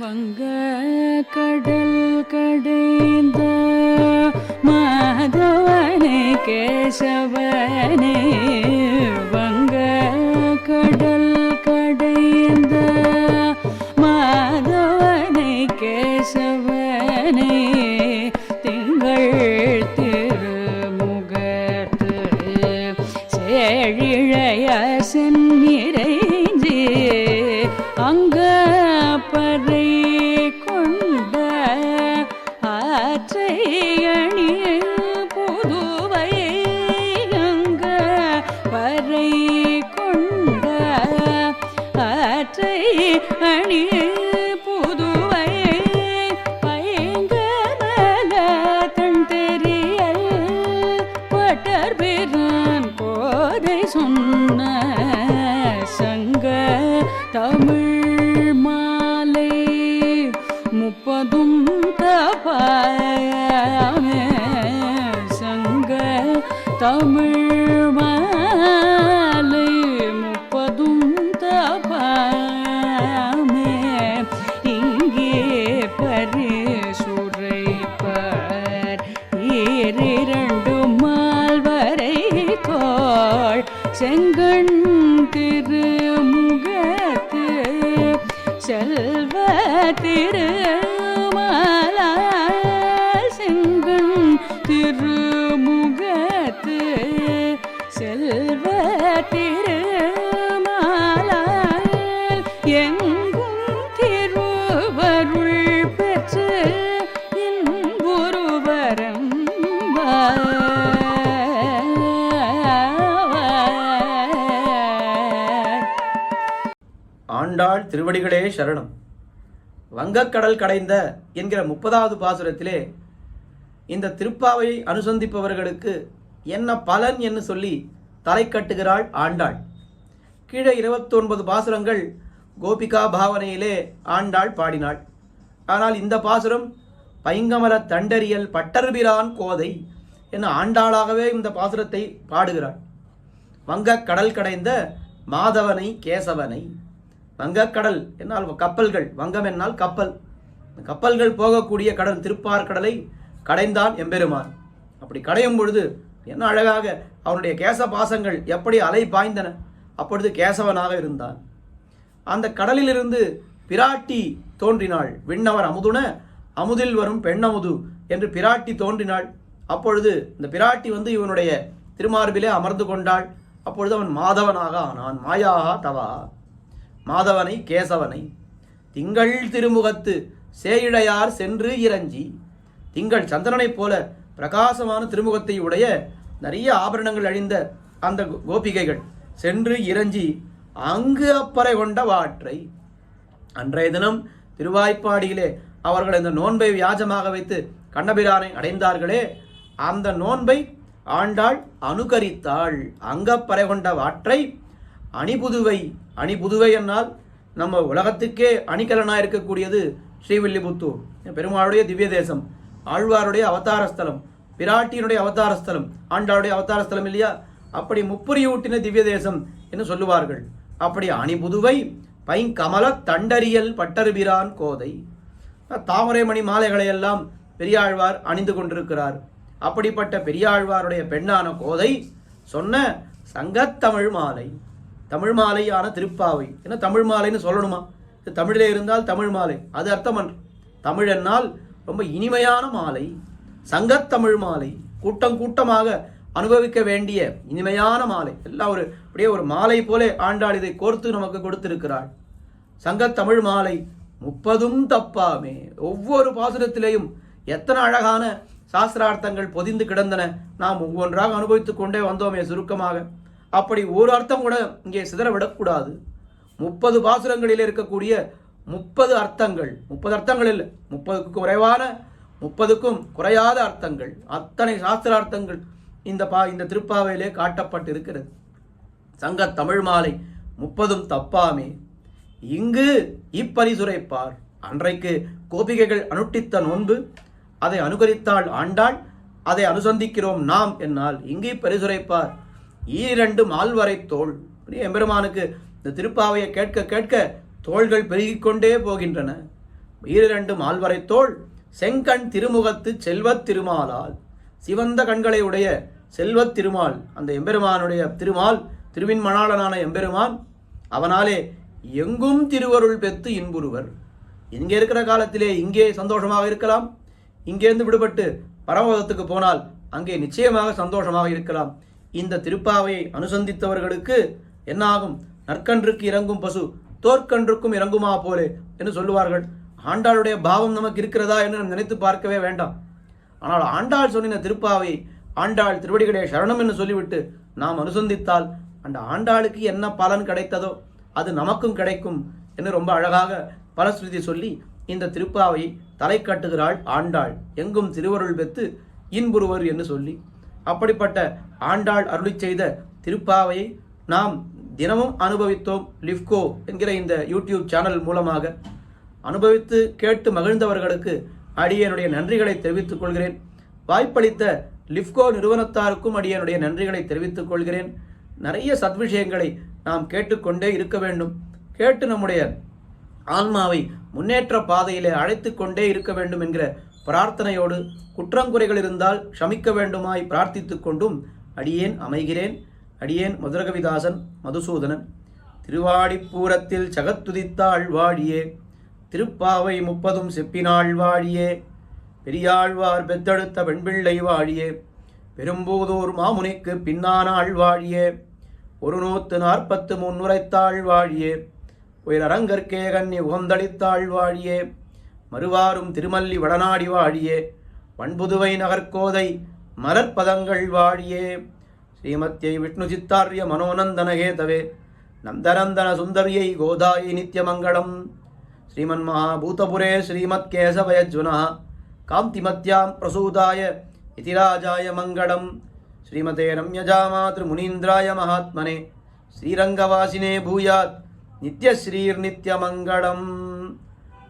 வங்க கடல் கடைந்த மாதவனே கேசவனே. வங்க கடல் கடைந்த மாதவனே கேசவனே. திங்கள் திருமுகத்து சேழிழைய சென்னிறைஞ்சி அங்க பறை 儿女 செல்வ திரு திருவடிகளே சரணம். வங்கக்கடல் கடைந்த என்கிற முப்பதாவது பாசுரத்திலே இந்த திருப்பாவையை அனுசந்திப்பவர்களுக்கு என்ன பலன் என்று சொல்லி தலை கட்டுகிறாள் ஆண்டாள். கீழே இருபத்தொன்பது பாசுரங்கள் கோபிகா பாவனையிலே ஆண்டாள் பாடினாள். ஆனால் இந்த பாசுரம் பைங்கமல தண்டரியல் பட்டர்பிரான் கோதை என ஆண்டாளாகவே இந்த பாசுரத்தை பாடுகிறாள். வங்க கடல் கடைந்த மாதவனை கேசவனை வங்கக்கடல் என்னால் கப்பல்கள் வங்கம் என்னால் கப்பல். இந்த கப்பல்கள் போகக்கூடிய கடல் திருப்பார் கடலை கடைந்தான் எம்பெருமான். அப்படி கடையும் பொழுது என்ன அழகாக அவனுடைய கேச பாசங்கள் எப்படி அலை பாய்ந்தன. அப்பொழுது கேசவனாக இருந்தான். அந்த கடலிலிருந்து பிராட்டி தோன்றினாள். விண்ணவர் அமுதுன அமுதில் வரும் பெண்ணமுது என்று பிராட்டி தோன்றினாள். அப்பொழுது இந்த பிராட்டி வந்து இவனுடைய திருமார்பிலே அமர்ந்து கொண்டாள். அப்பொழுது அவன் மாதவனாக ஆனான். மாயாகா தவா. மாதவனை கேசவனை திங்கள் திருமுகத்து சேயிழையார் சென்று இறஞ்சி திங்கள் சந்திரனைப் போல பிரகாசமான திருமுகத்தை உடைய நிறைய ஆபரணங்கள் அழிந்த அந்த கோபிகைகள் சென்று இறஞ்சி அங்கு அப்பறை கொண்ட வாற்றை அன்றைய தினம் திருவாய்ப்பாடியிலே அவர்கள் இந்த நோன்பை வியாஜமாக வைத்து கண்ணபிரானை அடைந்தார்களே அந்த நோன்பை ஆண்டாள் அனுகரித்தாள். அங்கப்பறை கொண்ட வாற்றை அணிபுதுவை அணிபுதுவை என்னால் நம்ம உலகத்துக்கே அணிகலனாக இருக்கக்கூடியது ஸ்ரீவில்லிபுத்தூர். பெருமாளுடைய திவ்ய தேசம் ஆழ்வாருடைய அவதாரஸ்தலம் பிராட்டியினுடைய அவதாரஸ்தலம் ஆண்டாளுடைய அவதாரஸ்தலம் இல்லையா? அப்படி முப்புரியூட்டின திவ்ய தேசம் என்று சொல்லுவார்கள். அப்படி அணிபுதுவை பைங்கமல தண்டரியல் பட்டர்பிரான் கோதை. தாமரைமணி மாலைகளை எல்லாம் பெரியாழ்வார் அணிந்து கொண்டிருக்கிறார். அப்படிப்பட்ட பெரியாழ்வாருடைய பெண்ணான கோதை சொன்ன சங்கத்தமிழ் மாலை. தமிழ் மாலையான திருப்பாவை. என்ன தமிழ் மாலைன்னு சொல்லணுமா? தமிழில் தமிழிலே இருந்தால் தமிழ் மாலை. அது அர்த்தம் தமிழ் என்னால் ரொம்ப இனிமையான மாலை சங்கத்தமிழ் மாலை கூட்டம் கூட்டமாக அனுபவிக்க வேண்டிய இனிமையான மாலை. எல்லாம் ஒரு அப்படியே ஒரு மாலை போல ஆண்டாள் இதை கோர்த்து நமக்கு கொடுத்திருக்கிறாள். சங்கத்தமிழ் மாலை முப்பதும் தப்பாமே. ஒவ்வொரு பாசுரத்திலேயும் எத்தனை அழகான சாஸ்திரார்த்தங்கள் பொதிந்து கிடந்தன. நாம் ஒவ்வொன்றாக அனுபவித்துக் கொண்டே வந்தோமே சுருக்கமாக. அப்படி ஒரு அர்த்தம் கூட இங்கே சிதற விடக்கூடாது முப்பது பாசுரங்களில் இருக்கக்கூடிய முப்பது அர்த்தங்கள். முப்பது அர்த்தங்கள் இல்லை. முப்பதுக்கு குறைவான முப்பதுக்கும் குறையாத அர்த்தங்கள். அத்தனை சாஸ்திரார்த்தங்கள் இந்த பா இந்த திருப்பாவையிலே காட்டப்பட்டிருக்கிறது. சங்க தமிழ் மாலை முப்பதும் தப்பாமே. இங்கு இப்பரிசுரைப்பார். அன்றைக்கு கோபிகைகள் அனுட்டித்த நோன்பு அதை அனுகரித்தாள் ஆண்டாள் அதை அனுசந்திக்கிறோம் நாம் என்னால். இங்கே பரிசுரைப்பார் ஈரண்டு மால்வரை தோல். அப்படியே எம்பெருமானுக்கு இந்த திருப்பாவையை கேட்க கேட்க தோள்கள் பெருகிக் கொண்டே போகின்றன மால்வரை தோல் செங்கண் திருமுகத்து செல்வத் திருமாலால். சிவந்த கண்களை உடைய செல்வத் திருமால் அந்த எம்பெருமானுடைய திருமால் திருவின் மணாளனான எம்பெருமான் அவனாலே எங்கும் திருவருள் பெத்து இன்புறுவர். இங்கே இருக்கிற காலத்திலே இங்கே சந்தோஷமாக இருக்கலாம். இங்கேருந்து விடுபட்டு பரமபதத்துக்கு போனால் அங்கே நிச்சயமாக சந்தோஷமாக இருக்கலாம். இந்த திருப்பாவையை அனுசந்தித்தவர்களுக்கு என்னாகும்? நற்கன்றுக்கு இறங்கும் பசு தோற்கன்றுக்கும் இறங்குமா போலே என்று சொல்லுவார்கள். ஆண்டாளுடைய பாவம் நமக்கு இருக்கிறதா என்று நாம் நினைத்து பார்க்கவே வேண்டாம். ஆனால் ஆண்டாள் சொன்னின திருப்பாவை ஆண்டாள் திருவடிகளே சரணம் என்று சொல்லிவிட்டு நாம் அனுசந்தித்தால் அந்த ஆண்டாளுக்கு என்ன பலன் கிடைத்ததோ அது நமக்கும் கிடைக்கும் என்று ரொம்ப அழகாக பலஸ்ருதி சொல்லி இந்த திருப்பாவை தலை கட்டுகிறாள் ஆண்டாள். எங்கும் திருவருள் பெற்று இன்புறுவர் என்று சொல்லி அப்படிப்பட்ட ஆண்டாள் அருளி செய்த திருப்பாவையை நாம் தினமும் அனுபவித்தோம் லிஃப்கோ என்கிற இந்த யூடியூப் சேனல் மூலமாக. அனுபவித்து கேட்டு மகிழ்ந்தவர்களுக்கு அடியனுடைய நன்றிகளை தெரிவித்துக் கொள்கிறேன். வாய்ப்பளித்த லிஃப்கோ நிறுவனத்தாருக்கும் அடியனுடைய நன்றிகளை தெரிவித்துக் கொள்கிறேன். நிறைய சத்விஷயங்களை நாம் கேட்டுக்கொண்டே இருக்க வேண்டும். கேட்டு நம்முடைய ஆன்மாவை முன்னேற்ற பாதையிலே அழைத்து கொண்டே இருக்க வேண்டும் என்கிற பிரார்த்தனையோடு குற்றங்குறைகள் இருந்தால் க்ஷமிக்க வேண்டுமாய் பிரார்த்தித்து கொண்டும் அடியேன் அமைகிறேன். அடியேன் மதுரகவிதாசன் மதுசூதனன். திருவாடிப்பூரத்தில் சகத்துதித்தாள் வாழியே. திருப்பாவை முப்பதும் செப்பினாள் வாழியே. பெரியாழ்வார் பெத்தெடுத்த பெண்பிள்ளை வாழியே. பெரும்பூதூர் மாமுனிக்கு பின்னானாள் வாழியே. ஒரு நூத்து நாற்பத்து முன்னுரைத்தாள் வாழியே. உயரங்கற்கே கண்ணி உகந்தளித்தாள் வாழியே. மறுவாரும் திருமல்லி வடநாடி வாழியே. வண்புதுவை நகர்கோதை மலர்பதங்கள் வாழியே. ஸ்ரீமத்தியை விஷ்ணு சித்தாரிய மனோநந்தனகேதவே. நந்தநந்தன சுந்தரியை கோதாயை நித்யமங்கலம். ஸ்ரீமன் மகாபூதபுரே ஸ்ரீமத் கேசவயஜுனா. காந்திமத்யாம் பிரசூதாய இதிராஜாய மங்களம். ஸ்ரீமதே ரம்யஜாமாத்ருமுனீந்திராய மகாத்மனே. ஸ்ரீரங்கவாசினே பூயாத். நித்யஸ்ரீர்நித்யமங்கலம்